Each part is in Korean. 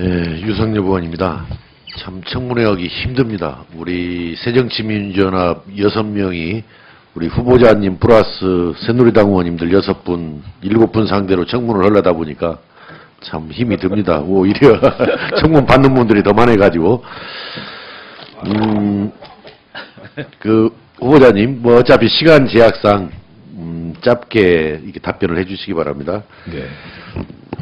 예, 유성엽 의원입니다. 참 청문회 하기 힘듭니다. 우리 새정치민주연합 여섯 명이 우리 후보자님 플러스 새누리당 의원님들 여섯 분, 일곱 분 상대로 청문을 하려다 보니까 참 힘이 듭니다. 오히려 청문 받는 분들이 더 많아가지고 음, 그 후보자님 뭐 어차피 시간 제약상 음, 짧게 이렇게 답변을 해주시기 바랍니다. 네.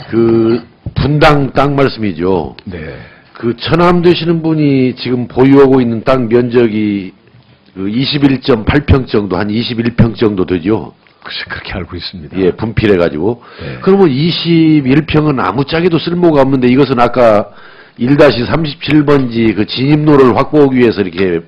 그 분당 땅 말씀이죠. 네. 그 천암 되시는 분이 지금 보유하고 있는 땅 면적이 그 21.8평 정도, 한 21평 정도 되죠. 글쎄 그렇게 알고 있습니다. 예, 분필해가지고. 네. 그러면 21평은 아무짝에도 쓸모가 없는데 이것은 아까 1-37번지 그 진입로를 확보하기 위해서 이렇게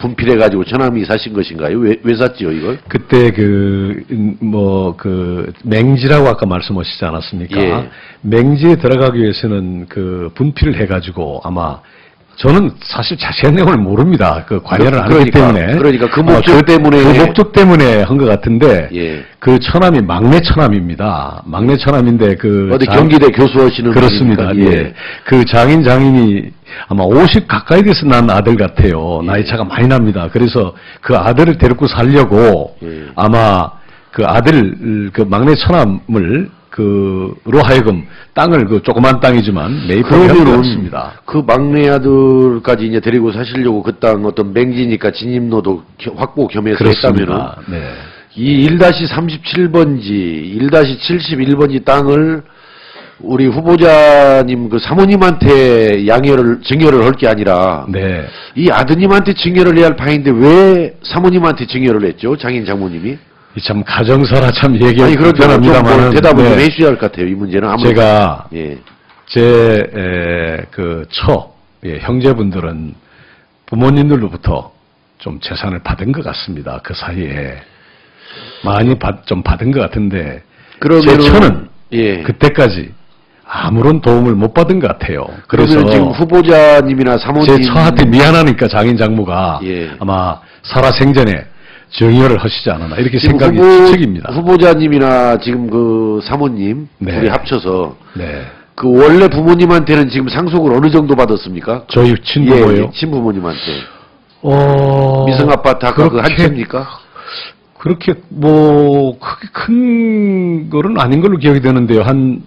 분필해가지고 천암이 사신 것인가요? 왜, 왜 샀지요, 이걸? 그때 그, 뭐, 그, 맹지라고 아까 말씀하시지 않았습니까? 예. 맹지에 들어가기 위해서는 그 분필을 해가지고 아마 저는 사실 자세한 내용을 모릅니다. 그 관여를 그- 안 했기 그러니까, 때문에. 그러니까 그 어, 목적 때문에- 그 목적 때문에 한 것 같은데. 예. 그 처남이 막내 처남입니다. 막내 처남인데 그. 어디 장- 경기대 교수하시는 그렇습니다. 분이니까, 예. 그 장인 장인이 아마 50 가까이 돼서 난 아들 같아요. 나이 차가 많이 납니다. 그래서 그 아들을 데리고 살려고 예. 아마 그 아들 그 막내 처남을 그로 하여금 땅을 그 조그만 땅이지만 같습니다. 그 막내 아들까지 이제 데리고 사시려고 그 땅 어떤 맹지니까 진입로도 겨- 확보 겸해서 했다면은. 네. 이 1-37번지, 1-71번지 땅을 우리 후보자님 그 사모님한테 양해를 증여를 할 게 아니라 네. 이 아드님한테 증여를 해야 할 판인데 왜 사모님한테 증여를 했죠? 장인 장모님이? 이참 가정사라 참 얘기가 아니 불편합니다만 뭐 대답을 좀 해주셔야 할 것 같아요. 이 문제는 아무 제가 예. 제그처 예, 형제분들은 부모님들로부터 좀 재산을 받은 것 같습니다. 그 사이에 많이 받, 좀 받은 것 같은데 제 처는 예. 그때까지 아무런 도움을 못 받은 것 같아요. 그래서 지금 후보자님이나 사모님 제 처한테 미안하니까 장인 장모가 예. 아마 살아 생전에 정의를 하시지 않았나 이렇게 생각이 후보- 추측입니다. 후보자님이나 지금 그 사모님 네. 둘이 합쳐서 네, 그 원래 부모님한테는 지금 상속을 어느 정도 받았습니까? 저희 친부모요. 예, 예, 친부모님한테 어, 미성 아파트 아까 그 그렇게- 한 채입니까? 그렇게 뭐 크게 큰 거는 아닌 걸로 기억이 되는데요. 한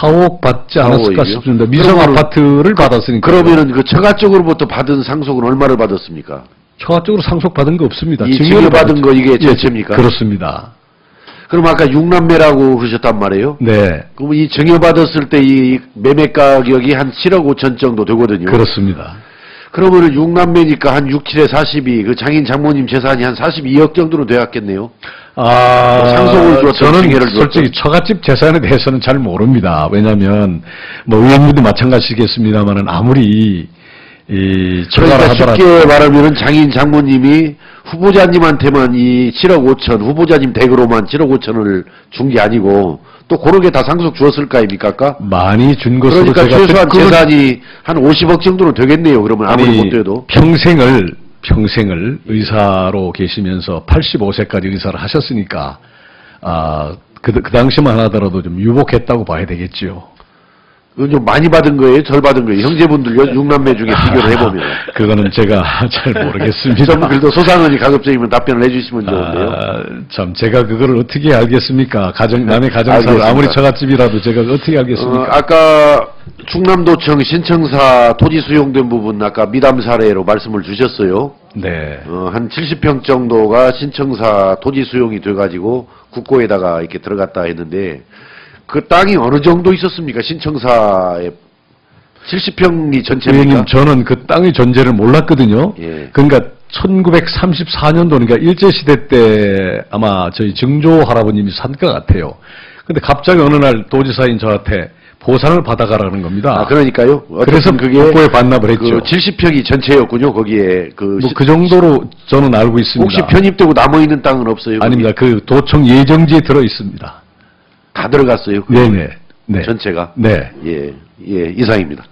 4억 받지 않았을까 4억이요? 싶습니다. 미성 아파트를 받았으니까. 그러면은 그 처가 쪽으로부터 받은 상속은 얼마를 받았습니까? 처가적으로 상속 받은 거 없습니다. 이 증여받은. 거 이게 예, 전체입니까? 그렇습니다. 그럼 아까 6남매라고 그러셨단 말이에요? 네, 그럼 이 증여받았을 때 이 매매 가격이 한 7억 5천 정도 되거든요. 그렇습니다. 그러면은 6남매니까 한 6, 7에 42, 그 장인 장모님 재산이 한 42억 정도로 되었겠네요. 아, 뭐 상속을 줬든 저는. 솔직히 처갓집 재산에 대해서는 잘 모릅니다. 왜냐하면 뭐 의원님도 마찬가지겠습니다만은 아무리 이 그러니까 쉽게 말하면은 장인 장모님이 후보자님한테만 이 7억 5천, 후보자님 댁으로만 7억 5천을 준 게 아니고 또 그렇게 다 상속 주었을 거 아닙니까? 아까? 많이 준 것으로 그러니까 제가 최소한 재산이 한 50억 정도는 되겠네요. 그러면 아무리 아니, 못 돼도. 평생을 평생을 의사로 계시면서 85세까지 의사를 하셨으니까 아, 그, 그 당시만 하더라도 좀 유복했다고 봐야 되겠지요. 그건 좀 많이 받은 거예요? 절 받은 거예요? 형제분들 6남매 중에 비교를 해보면. 그거는 제가 잘 모르겠습니다. 좀 그래도 소상은이 가급적이면 답변을 해주시면 좋은데요. 아, 참 제가 그거를 어떻게 알겠습니까? 가정 남의 가정사를 알겠습니다. 아무리 처갓집이라도 제가 어떻게 어, 알겠습니까? 아까 충남도청 신청사 토지 수용된 부분 아까 미담 사례로 말씀을 주셨어요. 네. 어, 한 70평 정도가 신청사 토지 수용이 돼가지고 국고에다가 이렇게 들어갔다 했는데 그 땅이 어느 정도 있었습니까? 신청사에 70평이 전체입니까? 저는 그 땅의 존재를 몰랐거든요. 예. 그러니까 1934년도 그러니까 일제 시대 때 아마 저희 증조 할아버님이 산 것 같아요. 근데 갑자기 어느 날 도지사인 저한테 보상을 받아가라는 겁니다. 아, 그러니까요. 그래서 그게 국고에 반납을 했죠. 그 70평이 전체였군요. 거기에 그, 뭐 시- 그 정도로 저는 알고 있습니다. 혹시 편입되고 남아 있는 땅은 없어요? 아닙니다. 그 도청 예정지에 들어 있습니다. 다 들어갔어요. 그 네네. 네. 전체가. 네. 예, 예, 이상입니다.